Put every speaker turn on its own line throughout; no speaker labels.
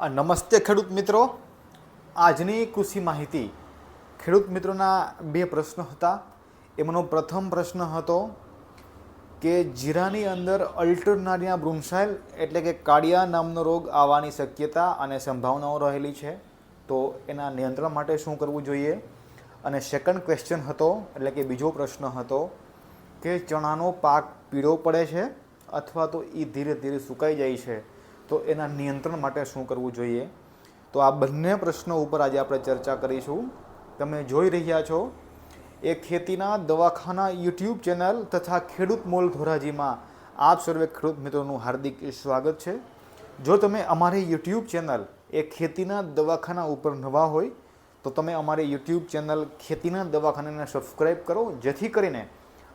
આ નમસ્તે ખેડૂત મિત્રો. આજની કૃષિ માહિતી. ખેડૂત મિત્રોના બે પ્રશ્નો હતા. એમનો પ્રથમ પ્રશ્ન હતો કે જીરાની અંદર અલ્ટરનારિયા બ્રુમસાઇલ એટલે કે કાળિયા નામનો રોગ આવવાની શક્યતા અને સંભાવનાઓ રહેલી છે. તો એના નિયંત્રણ માટે શું કરવું જોઈએ? અને સેકન્ડ ક્વેશ્ચન હતો, એટલે કે બીજો પ્રશ્ન હતો કે ચણાનો પાક પીળો પડે છે અથવા તો એ ધીરે ધીરે સુકાઈ જાય છે? તો એના નિયંત્રણ માટે શું કરવું જોઈએ? તો આ બંને પ્રશ્નો ઉપર આજે આપણે ચર્ચા કરીશું. તમે જોઈ રહ્યા છો, એ ખેતીના દવાખાના યુટ્યુબ ચેનલ તથા ખેડૂત મોલ ધોરાજીમાં આપ સર્વે ખેડૂત મિત્રોનું હાર્દિક સ્વાગત છે. જો તમે અમારી યુટ્યુબ ચેનલ એ ખેતીના દવાખાના ઉપર નવા હોય, તો તમે અમારી યુટ્યુબ ચેનલ ખેતીના દવાખાનાને સબસ્ક્રાઈબ કરો, જેથી કરીને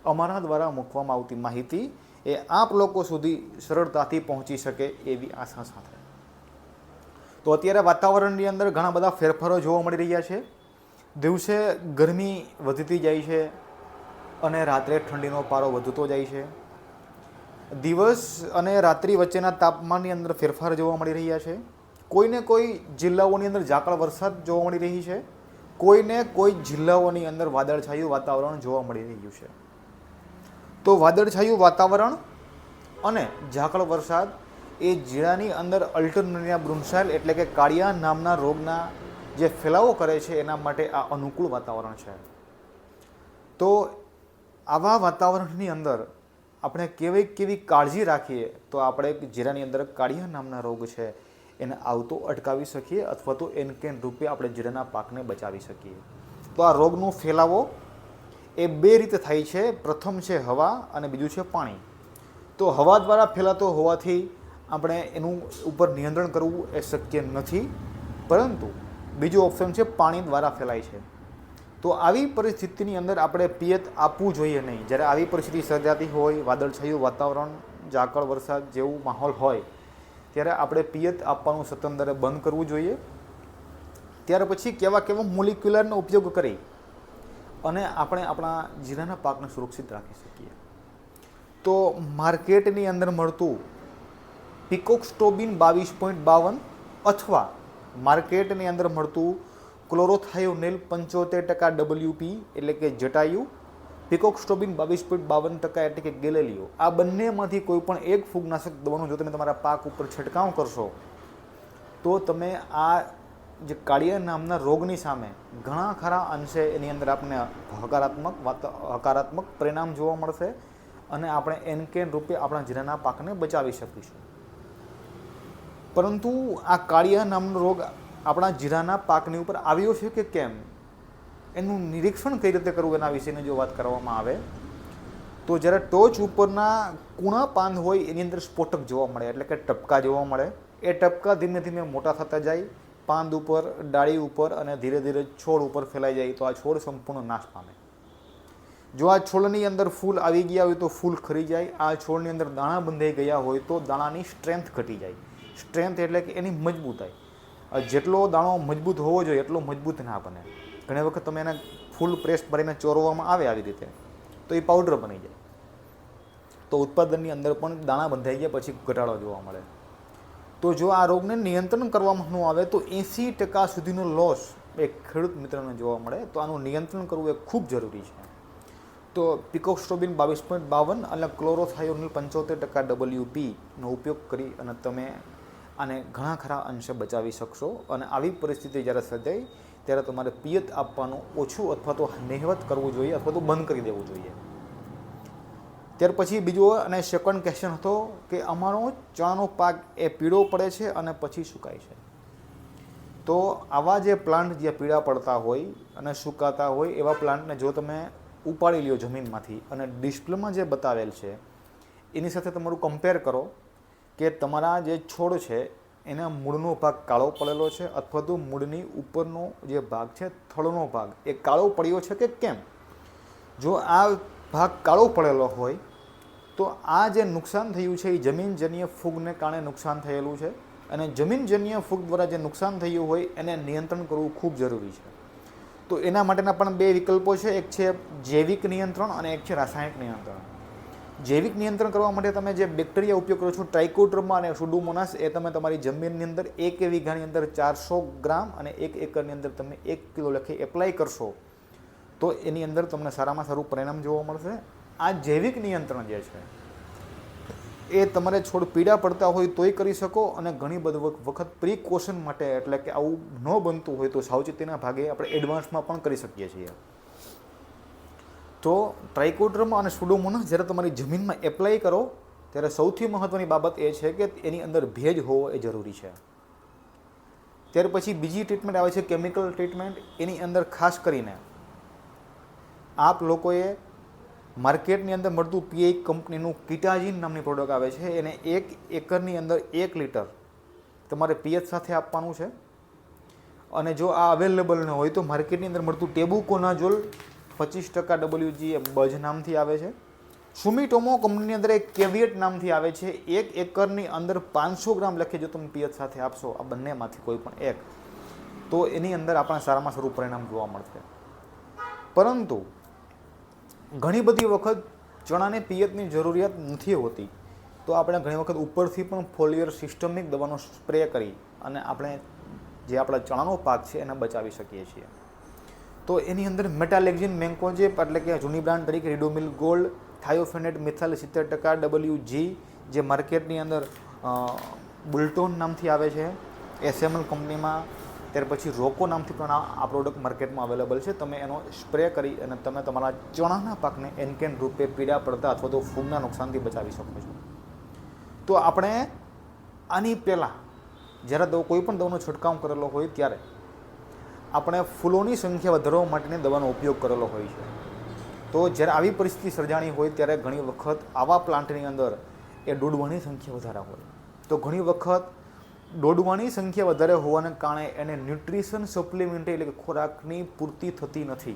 અમારા દ્વારા મૂકવામાં આવતી માહિતી એ આપ લોકો સુધી સરળતાથી પહોંચી શકે એવી આશા સાથે. તો અત્યારે વાતાવરણની અંદર ઘણા બધા ફેરફારો જોવા મળી રહ્યા છે. દિવસે ગરમી વધતી જાય છે અને રાત્રે ઠંડીનો પારો વધતો જાય છે. દિવસ અને રાત્રિ વચ્ચેના તાપમાનની અંદર ફેરફાર જોવા મળી રહ્યા છે. કોઈને કોઈ જિલ્લાઓની અંદર ઝાકળ વરસાદ જોવા મળી રહી છે. કોઈને કોઈ જિલ્લાઓની અંદર વાદળછાયું વાતાવરણ જોવા મળી રહ્યું છે. તો વાદળછાયું વાતાવરણ અને ઝાકળ વરસાદ એ જીરાની અંદર અલ્ટરનેરિયા બ્રુન્સાઇલ એટલે કે કાળિયા નામના રોગના જે ફેલાવો કરે છે, એના માટે આ અનુકૂળ વાતાવરણ છે. તો આવા વાતાવરણની અંદર આપણે કેવી કેવી કાળજી રાખીએ, તો આપણે જીરાની અંદર કાળિયા નામના રોગ છે, એને આવતો અટકાવી શકીએ અથવા તો એન કેન રૂપે આપણે જીરાના પાકને બચાવી શકીએ. તો આ રોગનો ફેલાવો એ બે રીતે થાય છે. પ્રથમ છે હવા અને બીજું છે પાણી. તો હવા દ્વારા ફેલાતો હોવાથી આપણે એનું ઉપર નિયંત્રણ કરવું એ શક્ય નથી. પરંતુ બીજું ઓપ્શન છે પાણી દ્વારા ફેલાય છે. તો આવી પરિસ્થિતિની અંદર આપણે પિયત આપવું જોઈએ નહીં. જ્યારે આવી પરિસ્થિતિ સર્જાતી હોય, વાદળછાયું વાતાવરણ, ઝાકળ વરસાદ જેવું માહોલ હોય, ત્યારે આપણે પિયત આપવાનું સતંદરે બંધ કરવું જોઈએ. ત્યાર પછી કેવા કેવા મોલિક્યુલરનો ઉપયોગ કરી અને આપણે આપણા જીરાના પાકને સુરક્ષિત રાખી શકીએ. તો માર્કેટની અંદર મળતું પિકોક્સ્ટોબિન બાવીસ પોઈન્ટ બાવન અથવા માર્કેટની અંદર મળતું ક્લોરોથાયોનેલ પંચોતેર ટકા ડબલ્યુપી એટલે કે જટાયુ પિકોક્સ્ટોબિન બાવીસ પોઈન્ટ બાવન ટકા એટલે કે ગેલેલિયો. આ બંનેમાંથી કોઈ પણ એક ફૂગનાશક દવાનું જો તમે તમારા પાક ઉપર છંટકાવ કરશો, તો તમે આ જે કાળિયા નામના રોગની સામે ઘણા ખરા અંશે એની અંદર આપણને હકારાત્મક હકારાત્મક પરિણામ જોવા મળશે અને આપણે એન કેન રૂપે આપણા જીરાના પાકને બચાવી શકીશું. પરંતુ આ કાળિયા નામનો રોગ આપણા જીરાના પાકની ઉપર આવ્યો છે કે કેમ? એનું નિરીક્ષણ કઈ રીતે કરવું એના વિશેની જો વાત કરવામાં આવે, તો જ્યારે ટોચ ઉપરના કૂણા પાન હોય એની અંદર સ્ફોટક જોવા મળે, એટલે કે ટપકા જોવા મળે. એ ટપકા ધીમે ધીમે મોટા થતા જાય પાંદ ઉપર, ડાળી ઉપર અને ધીરે ધીરે છોડ ઉપર ફેલાઈ જાય તો આ છોડ સંપૂર્ણ નાશ પામે. જો આ છોડની અંદર ફૂલ આવી ગયા હોય તો ફૂલ ખરી જાય. આ છોડની અંદર દાણા બંધાઈ ગયા હોય તો દાણાની સ્ટ્રેન્થ ઘટી જાય. સ્ટ્રેન્થ એટલે કે એની મજબૂતાઈ. જેટલો દાણો મજબૂત હોવો જોઈએ, એટલો મજબૂત ના બને. ઘણી વખત તમે એને ફૂલ પ્રેસ ભરીને ચોરવામાં આવે આવી રીતે, તો એ પાવડર બની જાય. તો ઉત્પાદનની અંદર પણ દાણા બંધાઈ ગયા, પછી ઘટાડો જોવા મળે. તો જો આ રોગને નિયંત્રણ કરવામાં ન આવે તો એંસી ટકા સુધીનો લોસ એ ખેડૂત મિત્રને જોવા મળે. તો આનું નિયંત્રણ કરવું એ ખૂબ જરૂરી છે. તો પિકોસ્ટ્રોબિન બાવીસ પોઈન્ટ બાવન અને ક્લોરોથાયોનિલ પંચોતેર ટકા ડબલ્યુપીનો ઉપયોગ કરી અને તમે આને ઘણા ખરા અંશે બચાવી શકશો. અને આવી પરિસ્થિતિ જ્યારે સર્જાય, ત્યારે તમારે પિયત આપવાનું ઓછું અથવા તો નહેવત કરવું જોઈએ અથવા તો બંધ કરી દેવું જોઈએ. ત્યાર પછી બીજો અને સેકન્ડ ક્વેશ્ચન હતો કે અમારો ચાનો પાક એ પીળો પડે છે અને પછી સુકાય છે. તો આવા જે પ્લાન્ટ જે પીળા પડતા હોય અને સુકાતા હોય એવા પ્લાન્ટને જો તમે ઉપાડી લ્યો જમીનમાંથી અને ડિસ્પ્લેમાં જે બતાવેલ છે, એની સાથે તમારું કમ્પેર કરો કે તમારા જે છોડ છે, એના મૂળનો ભાગ કાળો પડેલો છે અથવા તો મૂળની ઉપરનો જે ભાગ છે, થળનો ભાગ, એ કાળો પડ્યો છે કે કેમ? જો આ ભાગ કાળો પડેલો હોય તો આ જે નુકસાન થયું છે, એ જમીનજન્ય ફૂગને કારણે નુકસાન થયેલું છે અને જમીનજન્ય ફૂગ દ્વારા જે નુકસાન થયું હોય, એને નિયંત્રણ કરવું ખૂબ જરૂરી છે. તો એના માટેના પણ બે વિકલ્પો છે. એક છે જૈવિક નિયંત્રણ અને એક છે રાસાયણિક નિયંત્રણ. જૈવિક નિયંત્રણ કરવા માટે તમે જે બેક્ટેરિયા ઉપયોગ કરો છો ટ્રાઇકોડર્મા અને સુડોમોનાસ એ તમે તમારી જમીનની અંદર એક વીઘાની અંદર ચારસો ગ્રામ અને એક એકરની અંદર તમે એક કિલો લખી એપ્લાય કરશો, તો એની અંદર તમને સારામાં સારું પરિણામ જોવા મળશે. આ જૈવિક નિયંત્રણ જે છે, એ તમારે છોડ પીડા પડતા હોય તોય કરી શકો અને ઘણી બધી વખ- વખત પ્રિકોશન માટે એટલે કે આવું ન બનતું હોય તો સાવચેતીના ભાગે આપણે એડવાન્સમાં પણ કરી શકીએ છીએ. તો ટ્રાઇકોડર્મા અને સુડોમોનાસ જ્યારે તમારી જમીનમાં એપ્લાય કરો, ત્યારે સૌથી મહત્ત્વની બાબત એ છે કે એની અંદર ભેજ હોવો એ જરૂરી છે. ત્યાર પછી બીજી ટ્રીટમેન્ટ આવે છે કેમિકલ ટ્રીટમેન્ટ એની અંદર ખાસ કરીને આપ લોકોએ માર્કેટની અંદર મળતું પીઆઈ કંપનીનું કિટાજીન નામની પ્રોડક્ટ આવે છે. એને એક એકરની અંદર એક લીટર તમારે પીએચ સાથે આપવાનું છે. અને જો આ અવેલેબલ ન હોય તો માર્કેટની અંદર મળતું ટેબુકોનાઝોલ પચીસ ટકા ડબલ્યુજી એ બજ નામથી આવે છે. સુમિટોમો કંપનીની અંદર એક કેવિયટ નામથી આવે છે. એક એકરની અંદર પાંચસો ગ્રામ લખે જો તમે પીએચ સાથે આપશો, આ બંનેમાંથી કોઈ પણ એક. તો એની અંદર આપણને સારામાં સારું પરિણામ જોવા મળશે. પરંતુ ઘણી બધી વખત ચણાને પિયતની જરૂરિયાત નથી હોતી. તો આપણે ઘણી વખત ઉપરથી પણ ફોલિયર સિસ્ટમિક દવાનો સ્પ્રે કરી અને આપણે જે આપણા ચણાનો પાક છે એને બચાવી શકીએ છીએ. તો એની અંદર મેટાલેક્ઝિન મેન્કોજેપ એટલે કે જૂની બ્રાન્ડ તરીકે રિડોમિલ ગોલ્ડ, થાયોફેનેટ મિથાલ સિત્તેર ટકા ડબલ્યુ જી જે માર્કેટની અંદર બુલટોન નામથી આવે છે, એસએમએલ કંપનીમાં ત્યાર પછી રોકો નામથી પણ આ પ્રોડક્ટ માર્કેટમાં અવેલેબલ છે. તમે એનો સ્પ્રે કરી અને તમે તમારા ચણાના પાકને એનકેન રૂપે પીડા પડતા અથવા તો ફૂગના નુકસાનથી બચાવી શકો છો. તો આપણે આની પહેલાં જ્યારે દવા કોઈ પણ દવાનો છંટકાવ કરેલો હોય ત્યારે આપણે ફૂલોની સંખ્યા વધારવા માટેની દવાનો ઉપયોગ કરેલો હોય છે. તો જ્યારે આવી પરિસ્થિતિ સર્જાણી હોય ત્યારે ઘણી વખત આવા પ્લાન્ટની અંદર એ ડૂડવાની સંખ્યા વધારે હોય. તો ઘણી વખત દોડવાની સંખ્યા વધારે હોવાને કારણે એને ન્યુટ્રિશન સપ્લિમેન્ટ એટલે કે ખોરાકની પૂર્તિ થતી નથી.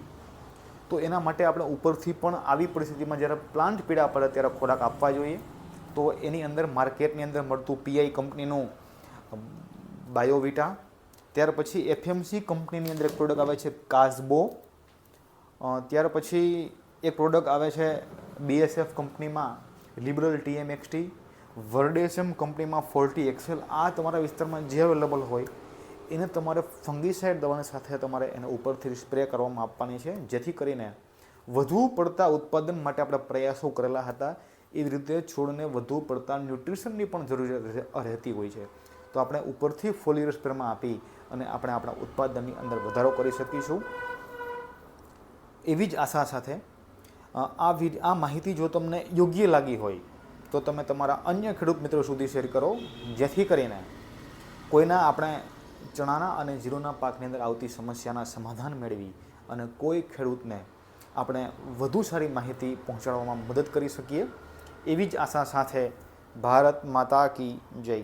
તો એના માટે આપણે ઉપરથી પણ આવી પરિસ્થિતિમાં જ્યારે પ્લાન્ટ પીડા પડે ત્યારે ખોરાક આપવા જોઈએ. તો એની અંદર માર્કેટની અંદર મળતું પીઆઈ કંપનીનું બાયોવિટા ત્યાર પછી એફએમસી કંપનીની અંદર એક પ્રોડક્ટ આવે છે કાઝબો ત્યાર પછી એક પ્રોડક્ટ આવે છે બીએસએફ કંપનીમાં લિબરલ ટીએમએક્સટી વર્ડેસમ કંપનીમાં ફોર્ટી એક્સેલ આ તમારા વિસ્તારમાં જે અવેલેબલ હોય, એને તમારે ફંગીસાઇડ દવાની સાથે તમારે એને ઉપરથી સ્પ્રે કરવામાં આપવાની છે, જેથી કરીને વધુ પડતા ઉત્પાદન માટે આપણે પ્રયાસો કરેલા હતા. એ રીતે છોડને વધુ પડતા ન્યુટ્રિશનની પણ જરૂરિયાત રહેતી હોય છે. તો આપણે ઉપરથી ફોલિયર સ્પ્રેમાં આપી અને આપણે આપણા ઉત્પાદનની અંદર વધારો કરી શકીશું. એવી જ આશા સાથે આ આ માહિતી જો તમને યોગ્ય લાગી હોય તો તમે તમારા અન્ય ખેડૂત મિત્રો સુધી શેર કરો, જેથી કરીને કોઈના આપણે ચણાના અને જીરુના પાકની અંદર આવતી સમસ્યાના સમાધાન મેળવી અને કોઈ ખેડૂતને આપણે વધુ સારી માહિતી પહોંચાડવામાં મદદ કરી શકીએ. એવી જ આશા સાથે ભારત માતા કી જય.